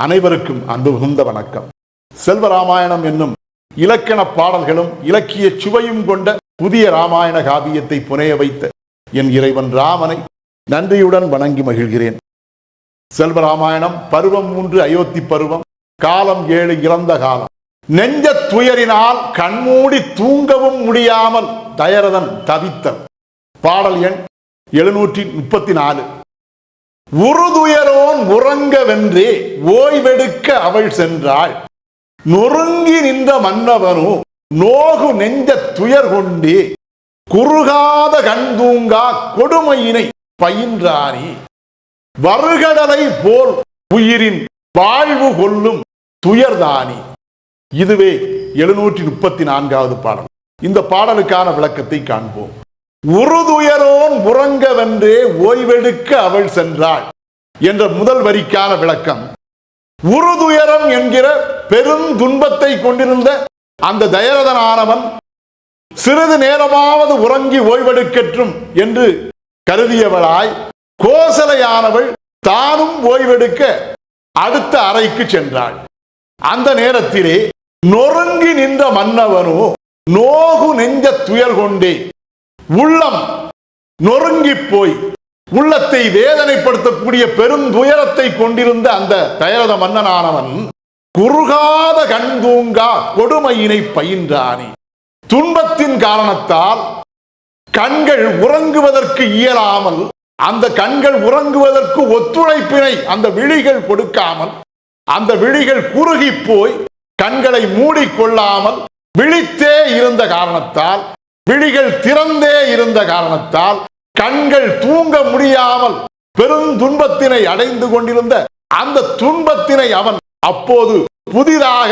அனைவருக்கும் அன்பு மிகுந்த வணக்கம். செல்வராமாயணம் என்னும் இலக்கண பாடல்களும் இலக்கிய சுவையும் கொண்ட புதிய ராமாயண காவியத்தை புனைய வைத்த என் இறைவன் ராமனை நன்றியுடன் வணங்கி மகிழ்கிறேன். செல்வராமாயணம் பருவம் மூன்று அயோத்தி பருவம் காலம் ஏழு இறந்த காலம். நெஞ்ச துயரினால் கண்மூடி தூங்கவும் முடியாமல் தயரதன் தவித்தல். பாடல் எண் எழுநூற்றி முப்பத்தி நாலு. உருதுயரோன் உறங்கவென்றே ஓய்வெடுக்க அவள் சென்றாள். நொறுங்கி நின்ற மன்னவனோ நோகு நெஞ்ச துயர் கொண்டே குறுகாத கண் தூங்கா கொடுமையினை பயின்றாரி வருகடலை போல் உயிரின் வாழ்வு கொள்ளும் துயர்தானி. இதுவே எழுநூற்றி முப்பத்தி நான்காவது பாடல். இந்த பாடலுக்கான விளக்கத்தை காண்போம். உருதுயரோன் உறங்கவென்றே ஓய்வெடுக்க அவள் சென்றாள் என்ற முதல் வரிக்கான விளக்கம். உருதுயரம் என்கிற பெரும் துன்பத்தை கொண்டிருந்த அந்த தயரதனானவன் சிறிது நேரமாவது உறங்கி ஓய்வெடுக்கற்றும் என்று கருதியவளாய் கோசலையானவள் தானும் ஓய்வெடுக்க அடுத்த அறைக்கு சென்றாள். அந்த நேரத்திலே நொறுங்கி நின்ற மன்னவனோ நோகு நெஞ்ச துயர் கொண்டே உள்ளம் நொறுங்கி போய் உள்ளத்தை வேதனைப்படுத்தக்கூடிய பெரும் துயரத்தை கொண்டிருந்த அந்த தயரத மன்னனானவன் குறுகாத கண்தூங்கா கொடுமையினை பயின்றானே. துன்பத்தின் காரணத்தால் கண்கள் உறங்குவதற்கு இயலாமல் அந்த கண்கள் உறங்குவதற்கு ஒத்துழைப்பினை அந்த விழிகள் கொடுக்காமல் அந்த விழிகள் குறுகி போய் கண்களை மூடிக்கொள்ளாமல் விழித்தே இருந்த காரணத்தால் விழிகள் திறந்தே இருந்த காரணத்தால் கண்கள் தூங்க முடியாமல் பெரும் துன்பத்தினை அடைந்து கொண்டிருந்த அந்த துன்பத்தினை அவன் அப்போது புதிதாக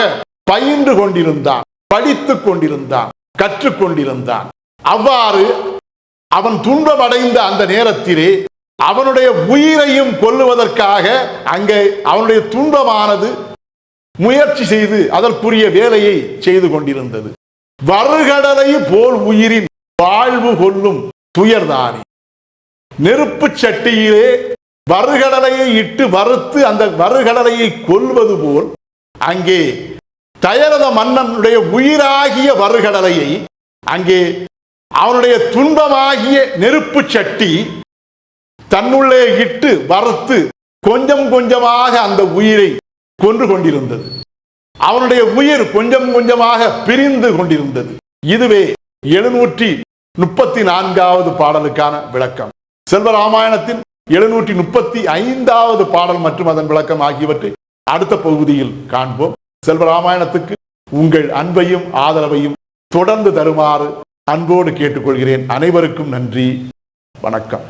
பயின்று கொண்டிருந்தான் படித்துக் கொண்டிருந்தான் கற்றுக்கொண்டிருந்தான் அவ்வாறு அவன் துன்பம் அடைந்த அந்த நேரத்திலே அவனுடைய உயிரையும் கொல்லுவதற்காக அங்கே அவனுடைய துன்பமானது முயற்சி செய்து அதற்குரிய வேலையை செய்து கொண்டிருந்தது. வருகடலை போல் உயிரின் வாழ்வு கொள்ளும் துயர்தானே. நெருப்பு சட்டியிலே வருகடலையை இட்டு வறுத்து அந்த வருகடலையை கொல்வது போல் அங்கே தயரத மன்னனுடைய உயிராகிய வருகடலையை அங்கே அவனுடைய துன்பமாகிய நெருப்பு சட்டி தன்னுள்ளே இட்டு வறுத்து கொஞ்சம் கொஞ்சமாக அந்த உயிரை கொன்று கொண்டிருந்தது. அவனுடைய உயிர் கொஞ்சம் கொஞ்சமாக பிரிந்து கொண்டிருந்தது. இதுவே எழுநூற்றி முப்பத்தி நான்காவது பாடலுக்கான விளக்கம். செல்வராமாயணத்தின் எழுநூற்றி முப்பத்தி ஐந்தாவது பாடல் மற்றும் அதன் விளக்கம் ஆகியவற்றை அடுத்த பகுதியில் காண்போம். செல்வராமாயணத்துக்கு உங்கள் அன்பையும் ஆதரவையும் தொடர்ந்து தருமாறு அன்போடு கேட்டுக்கொள்கிறேன். அனைவருக்கும் நன்றி. வணக்கம்.